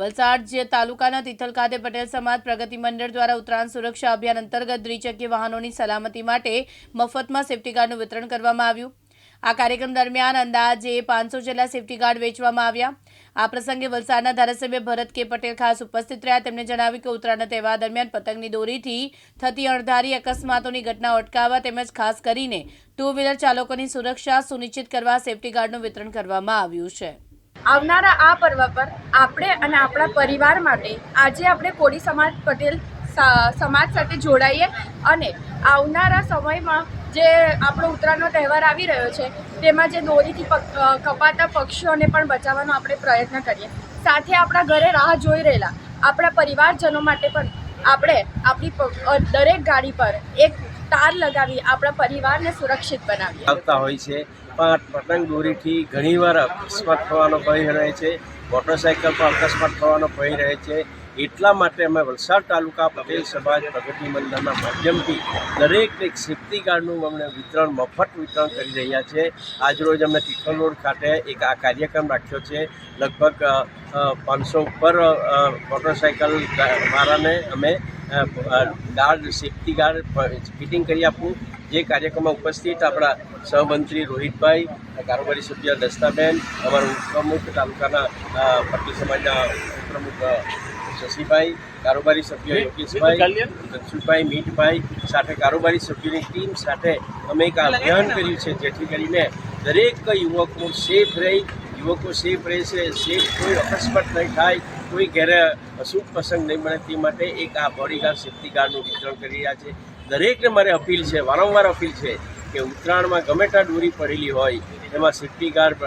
વલસાડ જે તાલુકાના તિથલ ખાતે પટેલ સમાજ પ્રગતિ મંડળ દ્વારા ઉત્તરાયણ સુરક્ષા અભિયાન અંતર્ગત દ્વિચક્રીય વાહનોની સલામતી માટે મફતમાં સેફટી ગાર્ડનું વિતરણ કરવામાં આવ્યું. આ કાર્યક્રમ દરમિયાન અંદાજે પાંચસો જેટલા સેફટી ગાર્ડ વેચવામાં આવ્યા. આ પ્રસંગે વલસાડના ધારાસભ્ય ભરત કે પટેલ ખાસ ઉપસ્થિત રહ્યા. તેમણે જણાવ્યું કે ઉત્તરાયણના તહેવાર દરમિયાન પતંગની દોરીથી થતી અણધારી અકસ્માતોની ઘટનાઓ અટકાવવા તેમજ ખાસ કરીને ટુ વ્હીલર ચાલકોની સુરક્ષા સુનિશ્ચિત કરવા સેફટી ગાર્ડનું વિતરણ કરવામાં આવ્યું છે. આવનારા આ પર્વ પર આપણે અને આપણા પરિવાર માટે આજે આપણે કોળી સમાજ પટેલ સમાજ સાથે જોડાઈએ અને આવનારા સમયમાં જે આપણો ઉત્તરાયણનો તહેવાર આવી રહ્યો છે, તેમાં જે દોરીથી કપાતા પક્ષીઓને પણ બચાવવાનો આપણે પ્રયત્ન કરીએ. સાથે આપણા ઘરે રાહ જોઈ રહેલા આપણા પરિવારજનો માટે પણ આપણે આપણી દરેક ગાડી પર એક તાર લગાવી આપણા પરિવારને સુરક્ષિત બનાવી આવતા હોય છે. પણ પતંગ દોરીથી ઘણીવાર અકસ્માત થવાનો ભય રહે છે. મોટરસાઇકલ પર અકસ્માત થવાનો ભય રહે છે. એટલા માટે અમે વલસાડ તાલુકા પટેલ સમાજ પ્રગતિ મંડળના માધ્યમથી દરેક એક સેફ્ટી ગાર્ડનું અમને વિતરણ, મફત વિતરણ કરી રહ્યા છે. આજરોજ અમે તિથલ રોડ ખાતે એક આ કાર્યક્રમ રાખ્યો છે. લગભગ પાંચસો ઉપર મોટરસાઇકલ વાળાને અમે ગાર્ડ સેફ્ટી ગાર્ડ ફિટિંગ કરી આપવું જે કાર્યક્રમમાં ઉપસ્થિત આપણા સહમંત્રી રોહિતભાઈ કારોબારી સભ્ય દસ્તાબેન અમારા ઉપપ્રમુખ તાલુકાના પટેલ સમાજના ઉપપ્રમુખ શશીભાઈ કારોબારી સભ્ય યોગેશભાઈ ધનસુભાઈ મીઠભાઈ સાથે કારોબારી સભ્યોની ટીમ સાથે અમે એક અભિયાન કર્યું છે જેથી કરીને દરેક યુવકો સેફ રહી યુવકો સેફ રહેશે સેફ કોઈ અકસ્માત નહીં થાય, કોઈ ઘેરે અશુભ પ્રસંગ નહીં બને તે માટે એક આ બોડીગાર્ડ સેફ્ટી ગાર્ડનું વિતરણ કરી રહ્યા છે. દરેકને મારે અપીલ છે, વારંવાર અપીલ છે કે ઉત્તરાયણમાં ગમે ત્યાં દોરી પડેલી હોય, એમાં સેફ્ટી ગાર્ડ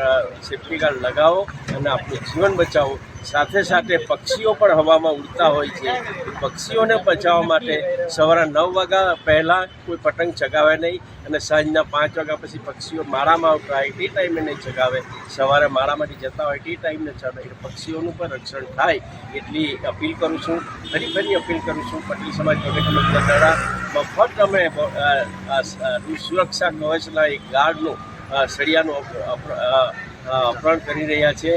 સેફ્ટી ગાર્ડ લગાવો અને આપણું જીવન બચાવો. સાથે સાથે પક્ષીઓ પણ હવામાં ઉડતા હોય છે. પક્ષીઓને બચાવવા માટે સવારે નવ વાગ્યા પહેલાં કોઈ પતંગ ચગાવે નહીં અને સાંજના પાંચ વાગ્યા પછી પક્ષીઓ માળામાં આવતા હોય તે ટાઈમે નહીં ચગાવે. સવારે માળામાંથી જતા હોય તે ટાઈમને ચગાવે. એટલે પક્ષીઓનું પણ રક્ષણ થાય એટલી અપીલ કરું છું. ફરી ફરી અપીલ કરું છું. પટેલ સમાજ મંડળ દ્વારા મફત અમે સુરક્ષા કવચના એક ગાર્ડનું સળિયાનું અપહરણ કરી રહ્યા છે.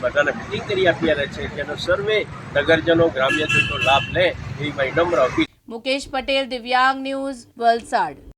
બધાને ફિટિંગ કરી આપી રહ્યા છે જેનો સર્વે નગરજનો, ગ્રામ્યજનો લાભ લે એવી મારી નમ્ર અપીલ. મુકેશ પટેલ, દિવ્યાંગ ન્યૂઝ વલસાડ.